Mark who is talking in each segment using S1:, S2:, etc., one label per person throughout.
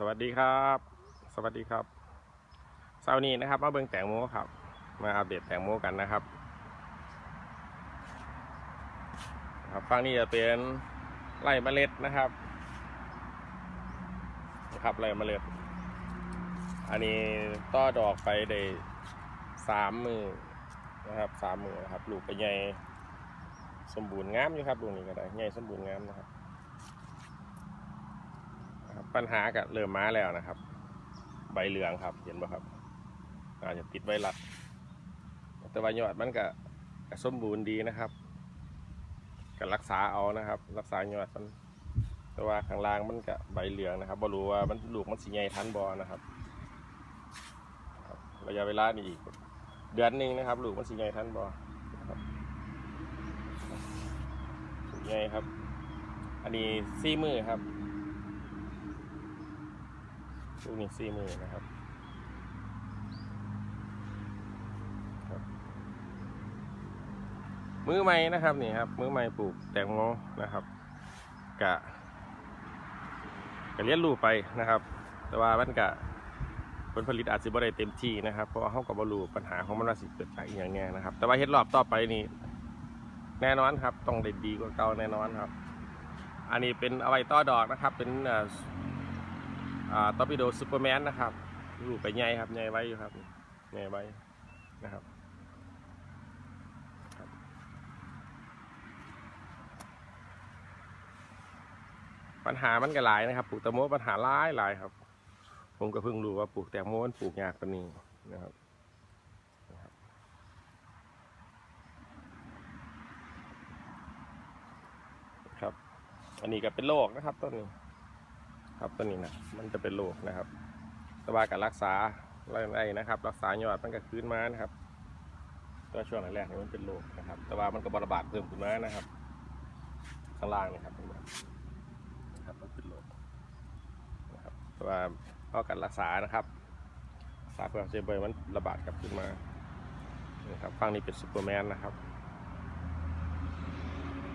S1: สวัสดีครับ สวัสดีครับเช้านี้นะครับ มาเบิ่งแตงโมครับ มาอัปเดตแตงโมกันนะครับ ครับฝั่งนี้จะเป็นไร่เมล็ดนะครับนะครับไร่เมล็ด อันนี้ต้อดอกไปได้สามมือนะครับสามมือนะครับลูกก็ใหญ่สมบูรณ์งามอยู่ครับลูกนี้ก็ได้ใหญ่สมบูรณ์งามนะครับ ครับปัญหาก็เริ่มมาแล้วนะครับ ใบเหลืองครับ เห็นไหมครับ อาจจะติดไวรัสแต่ว่ายอดมันก็สมบูรณ์ดีนะครับก็รักษาเอานะครับ รักษายอดมันแต่ว่าข้างล่างมันก็ใบเหลืองนะครับบ่รู้ว่ามันลูกมันสีใหญ่ทันบอนะครับระยะเวลานี่อีก เดือนหนึ่งนะครับ ลูกมันสีใหญ่ทันบอนะครับลูกใหญ่ครับ อันนี้ซี่มือครับ ลูกนี้สี่มือนะครับมือใหม่นะครับนี่ครับมือใหม่ปลูกแตงโมนะครับกะกะเลี้ยนลูกไปนะครับ แต่ว่ามันกะผลผลิตอาจจะบ่ได้เต็มที่นะครับ เพราะว่าเขากับบรูปัญหาของมันว่าสิเกิดจากอย่างเนี้ยนะครับ แต่ว่าเฮ็ดรอบต่อไปนี่แน่นอนครับ ต้องได้ดีกว่าเก่าแน่นอนครับ อันนี้เป็นเอาไว้ต่อดอกนะครับ เป็นอ่า ตอร์ปิโดซูเปอร์แมนนะครับลูกไปใหญ่ครับใหญ่ไว้อยู่ครับใหญ่ไว้นะครับปัญหามันก็หลายนะครับ ปลูกแตงโมปัญหาหลายหลายครับ ผมก็เพิ่งรู้ว่าปลูกแตงโมมันปลูกยากกว่านี้นะครับนะครับครับ อันนี้ก็เป็นโรคนะครับต้นนี้ ครับตัวนี้นะมันจะเป็นโรคนะครับแต่ว่าการรักษาอะไรนะครับ รักษายอดมันก็คืนมานะครับตัวช่วงแรกๆนี่มันเป็นโรคนะครับ แต่ว่ามันก็บระบาดเพิ่มขึ้นมานะครับ ข้างล่างนี่ครับนไหมนะครับมันเป็นโรคนะครับแต่ว่าก็การรักษานะครับรักษาเพื่อเซเบอร์มันระบาดกลับขึ้นมานี่ครับฝั่งนี้เป็นซูเปอร์แมนนะครับ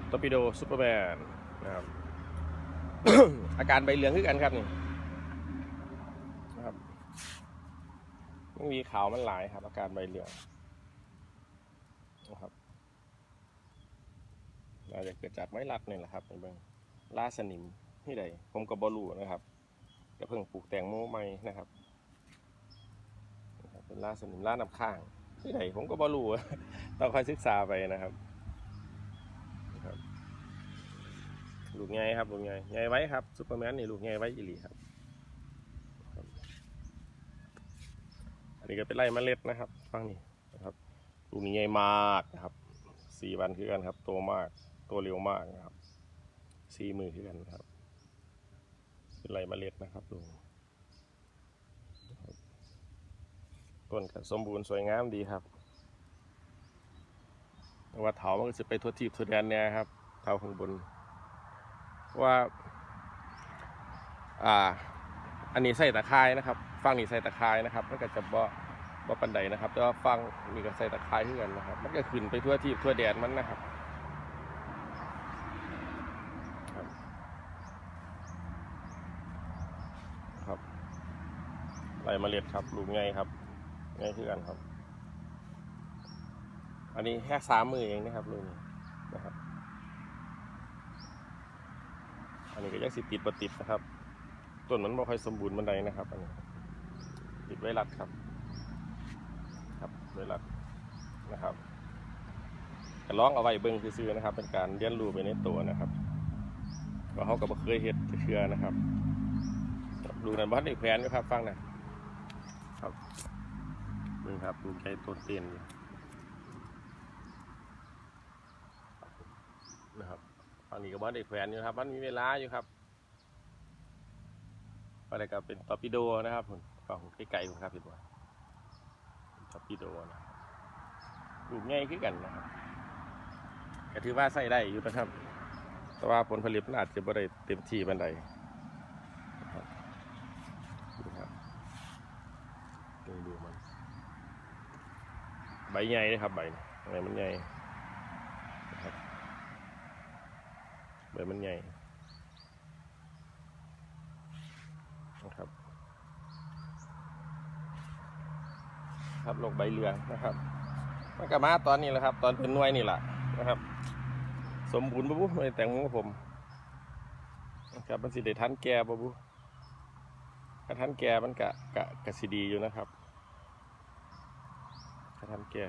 S1: ตอร์ปิโดซูเปอร์แมนนะครับ อาการใบเหลืองคือกันครับนี่นะครับมันมีขาวมันหลายครับ อาการใบเหลืองนะครับอาจจะเกิดจากไม้รัดนี่แหละครับในเบื้องล่าสนิมที่ใดผมก็บรูนะครับก็เพิ่งปลูกแตงโมใหม่นะครับ เป็นล่าสนิมล่าน้ำข้างที่ใดผมก็บรูต้องคอยศึกษาไปนะครับ ลูกใหญ่ครับลูกใหญ่ใหญ่ไว้ครับซูเปอร์แมนนี่ลูกใหญ่ไว้อีหลีครับครับอันนี้ก็เป็นไร่เมล็ดนะครับฟังนี่นะครับลูกนี้ใหญ่มากนะครับสี่วันคือกันครับโตมากโตเร็วมากนะครับสี่มือคือกันนะครับ เป็นไร่เมล็ดนะครับลูกต้นก็สมบูรณ์สวยงามดีครับแต่ว่าเถามันก็จะไปทั่วทีบทั่วแดนเนี่ยครับเถาข้างบน ว่าอ่าอันนี้ใส่ตะไคร้นะครับฟังนี่ใส่ตะไคร้นะครับมันก็จะบ่บ่ปันใดนะครับ แต่ว่าฟังนี่ก็ใส่ตะไคร้เหมือนกันนะครับ มันก็ขึ้นไปทั่วที่ทั่วแดนมันนะครับครับครับไรเมล็ดครับลูกไงครับไงคือกันครับ อันนี้แค่สามมือเองนะครับลูกนี้นะครับ อันนี้ก็ยังสิติดบติดนะครับต้นมันบ่ค่อยสมบูรณ์บันไดนะครับ อันนี้ติดไวรัสครับ ครับไวรัสนะครับก็ลองเอาไว้เบิ่งซื่อๆนะครับ เป็นการเรียนรู้ไปในตัวนะครับก็เขาก็บ่เคยเฮ็ดเชื่อนะครับดูนั่นบ้านอีกแผนอยู่ครับ ฟังนะครับนี่ครับดูใจต้นเตียนอยู่นะครับ ฝั่งนี้ก็บ้านเด็กแขวนอยู่ครับมันมีเวลาอยู่ครับอะไรก็เป็นตอร์ปิโดนะครับผมฝั่งไกลๆผมครับเห็นว่าตอร์ปิโดนะลูกง่ายขึ้นกันนะครับก็ถือว่าใส่ได้อยู่นะครับ แต่ว่าผลผลิตมันอาจจะไม่ได้เต็มที่บันไดนะครับดูดูมัน ใบใหญ่เลยครับใบใบมันใหญ่ เบอร์มันใหญ่นะครับ ครับลงใบเรือนะครับมันก็มาตอนนี้แหละครับ ตอนเป็นน่วยนี่แหละนะครับ สมบูรณ์ปะบุไม่แต่งของผมนะครับมันสิได้ทันแก่ปะบุกระทันแก่มันกะกะกะสีดีอยู่นะครับกระทันแก่